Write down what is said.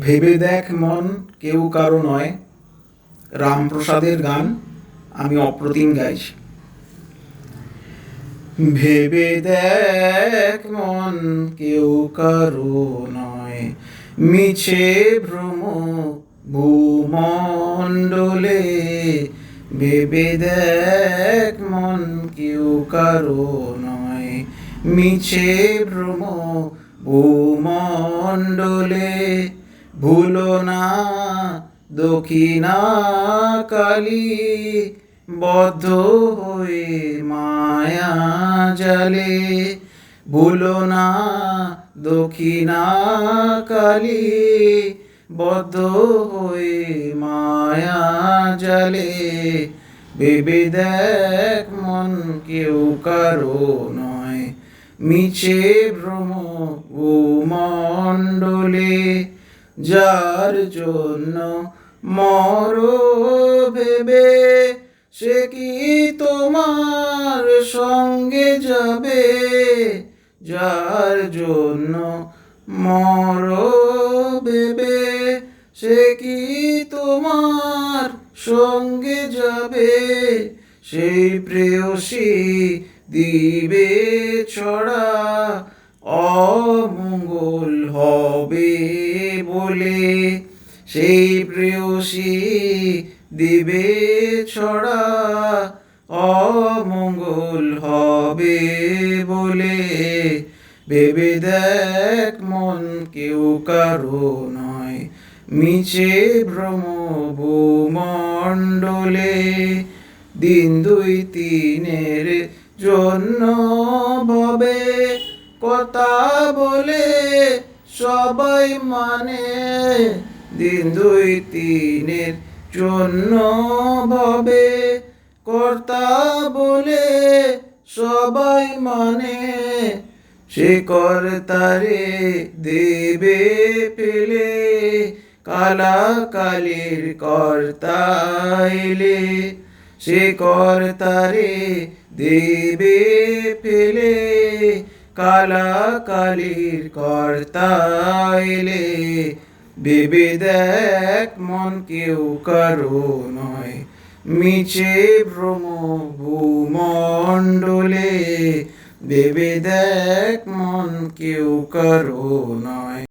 ভেবে দেখ মন, কেউ কারও নয়। রামপ্রসাদের গান আমি অপ্রতিম গাইছি। ভেবে দেখ মন, কেউ কারও নয়। মিছে ভ্রম ভূমণ্ডলে ভেবে দেখ মন, কেউ কারও নয়। মিছে ভ্রম ভূমণ্ডলে ভুলো না দক্ষিণা কালী, বদ্ধ হয়ে মায়া জালে। ভুলো না দক্ষিণা কালী, বদ্ধ হয়ে মায়া জালে। ভেবে দেখ মন কেউ কারও নয়, মিছে ভ্রম ভূমণ্ডলে। যার জন্য মর ভেবে, সে কি তোমার সঙ্গে যাবে? যার জন্য মর ভেবে, সে কি তোমার সঙ্গে যাবে? সেই প্রেয়সী দিবে ছড়া সেই প্রেয়সী দিবে ছড়া, অমঙ্গল হবে বলে ভেবে দেখ মন কেউ কারও নয়। মিছে ভ্রম ভূমণ্ডলে দিন দুই তিনের জন্য ভবে কথা বলে সবাই মানে দিন দুই তিনের জন্য ভবে, কর্তা বলে সবাই মানে সে কর্তারে দেবে পেলে কালা কালির কর্তা এলে, সে কর্তারে দেবে ফেলে কালা কালির কর্তা এলে। ভেবে দেখ মন কেউ কারও নয়। মিছে ভ্রম ভূমণ্ডলে ভেবে দেখ মন কেউ কারও নয়।